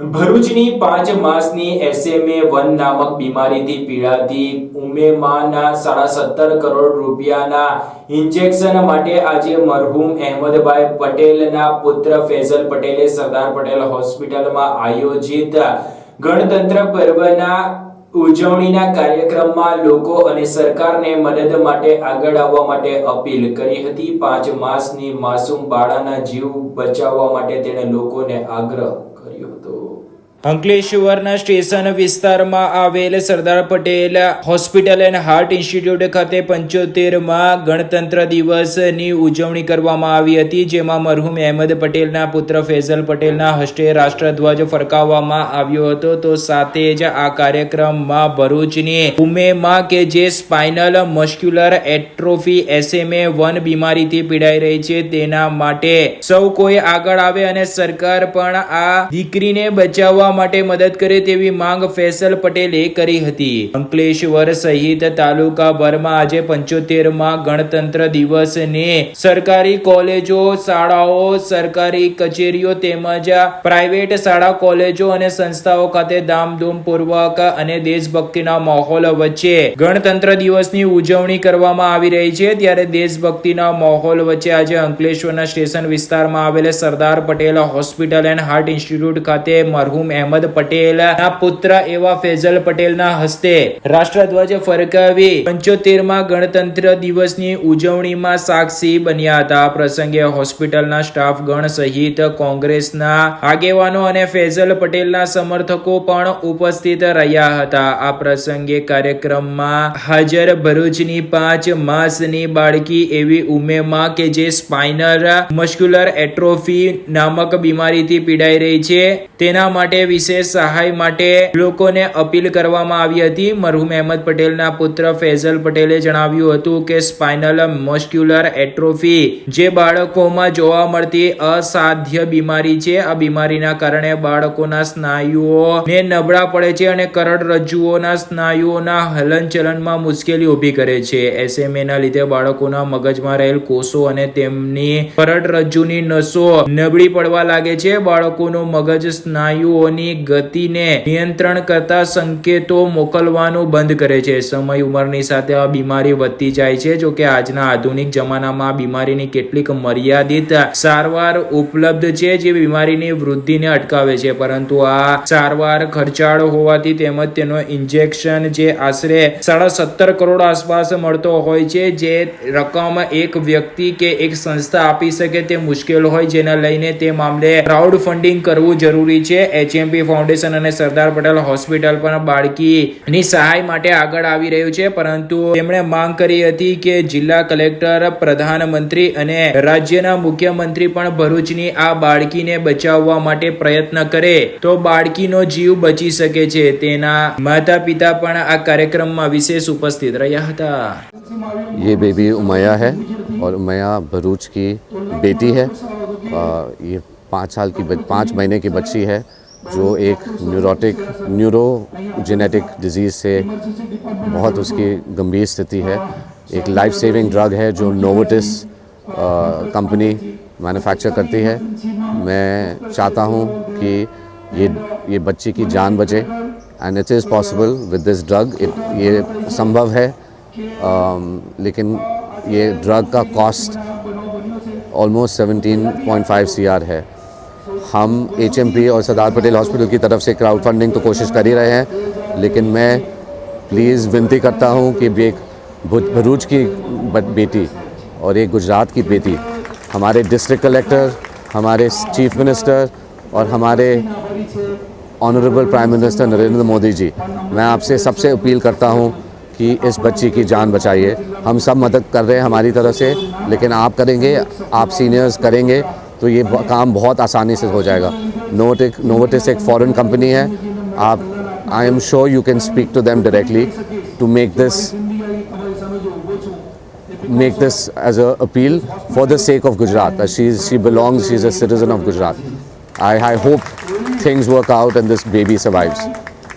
ભરૂચની પાંચ માસની એસએમએ વન નામક બીમારીથી પીડાતી ઉમેમાના સાડા સત્તર કરોડ રૂપિયાના ઇન્જેક્શન માટે આજે મરહુમ અહેમદભાઈ પટેલના પુત્ર ફેઝલ પટેલે સરદાર પટેલ હોસ્પિટલમાં આયોજિત ગણતંત્ર પર્વના ઉજવણીના કાર્યક્રમમાં લોકો અને સરકારને મદદ માટે આગળ આવવા માટે અપીલ કરી હતી. પાંચ માસની માસૂમ બાળાના જીવ બચાવવા માટે તેણે લોકોને આગ્રહ કર્યો હતો. અંકલેશ્વરના સ્ટેશન વિસ્તારમાં આવેલ Sardar Patel hospital and heart institute ખાતે પંચોતેરમાં ગણતંત્ર દિવસની ઉજવણી કરવામાં આવી હતી, જેમાં મરહુમ અહેમદ પટેલના પુત્ર ફેઝલ પટેલના હસ્તે રાષ્ટ્રધ્વજ ફરકાવવામાં આવ્યો હતો. તો સાથે જ આ કાર્યક્રમમાં ભરૂચની ઉમેમાં કે જે spinal muscular atrophy SMA one બીમારીથી પીડાઈ રહી છે, તેના માટે સૌ કોઈ આગળ આવે અને સરકાર પણ આ દીકરીને બચાવવા માટે મદદ કરે તેવી માંગ ફેસલ પટેલે કરી હતી. અંકલેશ્વર સહિત તાલુકાભરમાં આજે પંચોતેરમાં ગણતંત્ર દિવસને સરકારી કોલેજો, શાળાઓ, સરકારી કચેરીઓ તેમજ પ્રાઇવેટ શાળા, કોલેજો અને સંસ્થાઓ ખાતે ધામધૂમપૂર્વક અને દેશભક્તિના માહોલ વચ્ચે ગણતંત્ર દિવસની ઉજવણી કરવામાં આવી રહી છે. ત્યારે દેશભક્તિના માહોલ વચ્ચે આજે અંકલેશ્વરના સ્ટેશન વિસ્તારમાં આવેલ Sardar Patel hospital and heart institute ખાતે મરહુમ અહેમદ પટેલના પુત્ર એવા ફેઝલ પટેલના હસ્તે રાષ્ટ્રધ્વજ ફરકાવી પંચોતેરમાં ગણતંત્ર દિવસની ઉજવણીમાં સાક્ષી બન્યા હતા. પ્રસંગે હોસ્પિટલના સ્ટાફગણ સહિત કોંગ્રેસના આગેવાનો અને ફેઝલ પટેલના સમર્થકો પણ ઉપસ્થિત રહ્યા હતા. આ પ્રસંગે કાર્યક્રમમાં હાજર ભરૂચની પાંચ માસની બાળકી એવી ઉમેમાં કે જે સ્પાઇનલ મસ્ક્યુલર એટ્રોફી નામક બીમારીથી પીડાઈ રહી છે. તેના માટે વિશેષ સહાય માટે લોકોને અપીલ કરવામાં આવી હતી. મરહુમ અહેમદ પટેલના પુત્ર ફેઝલ પટેલે જણાવ્યું હતું કે, સ્પાઇનલ મોસ્ક્યુલર એટ્રોફી જે બાળકોમાં જોવા મળતી અસાધ્ય બીમારી છે. આ બીમારીના કારણે બાળકોના સ્નાયુઓ ને નબળા પડે છે અને કરોડરજ્જુઓના સ્નાયુઓના હલનચલનમાં મુશ્કેલી ઊભી કરે છે. એસએમએના લીધે બાળકોના મગજમાં રહેલ કોષો અને તેમની કરોડરજ્જુની નસો નબળી પડવા લાગે છે. બાળકોનું મગજ સ્નાયુઓની ગતિને નિયંત્રણ કરતા સંકેતો મોકલવાનું બંધ કરે છે. સમય ઉંમરની સાથે આ બીમારી વધતી જાય છે. જો કે આજના આધુનિક જમાનામાં બીમારીની કેટલીક મર્યાદિત સારવાર ઉપલબ્ધ છે જે બીમારીની વૃદ્ધિને અટકાવે છે. પરંતુ આ સારવાર ખર્ચાળ હોવાથી તેમજ તેનો ઇન્જેક્શન જે આશરે સાડા સત્તર કરોડ આસપાસ મળતો હોય છે, જે રકમ એક વ્યક્તિ કે એક સંસ્થા આપી શકે તે મુશ્કેલ હોય. જેને લઈને તે મામલે ક્રાઉડ ફંડિંગ કરવું જરૂરી છે. એચએમપી ફાઉન્ડેશન અને સરદાર પટેલ હોસ્પિટલ પણ બાળકીની સહાય માટે આગળ આવી રહ્યું છે પરંતુ તેમણે માંગ કરી હતી કે જિલ્લા કલેક્ટર પ્રધાનમંત્રી અને રાજ્યના મુખ્યમંત્રી પણ ભરૂચની આ બાળકીને બચાવવા માટે પ્રયત્ન કરે તો બાળકીનો જીવ બચી શકે છે તેના માતા પિતા પણ આ કાર્યક્રમમાં વિશેષ ઉપસ્થિત રહ્યા હતા ये बेबी उमैया है और उमैया भरूच की बेटी है अ, ये पाँच साल की बच- पाँच महीने की बच्ची है जो एक न्यूरोटिक न्यूरो जेनेटिक डिज़ीज़ से बहुत उसकी गंभीर स्थिति है। एक लाइफ सेविंग ड्रग है जो नोवोटिस कंपनी मैन्युफैक्चर करती है। मैं चाहता हूँ कि ये ये बच्ची की जान बचे and it is possible with this drug ये संभव है। um, लेकिन ये ड्रग का कॉस्ट ऑलमोस्ट 17.5 सीआर है। हम एचएमपी और सरदार पटेल हॉस्पिटल की तरफ़ से क्राउड फंडिंग तो कोशिश कर ही रहे हैं, लेकिन मैं प्लीज़ विनती करता हूँ कि एक भरूच की बेटी और एक गुजरात की बेटी, हमारे डिस्ट्रिक्ट कलेक्टर हमारे चीफ मिनिस्टर और हमारे honourable prime minister Narendra Modi ji, मैं आपसे सबसे अपील करता हूँ कि इस बच्ची की जान बचाइए। हम सब मदद कर रहे हैं हमारी तरफ़ से, लेकिन आप करेंगे, आप सीनियर्स करेंगे तो ये ब- काम बहुत आसानी से हो जाएगा नोटिक नोवोटिस एक फॉरेन कंपनी है आप I am sure you can speak to them directly to make this make this as a appeal for the sake of Gujarat. As she she belongs, she's a citizen of Gujarat. I, I hope things work out and this baby survives.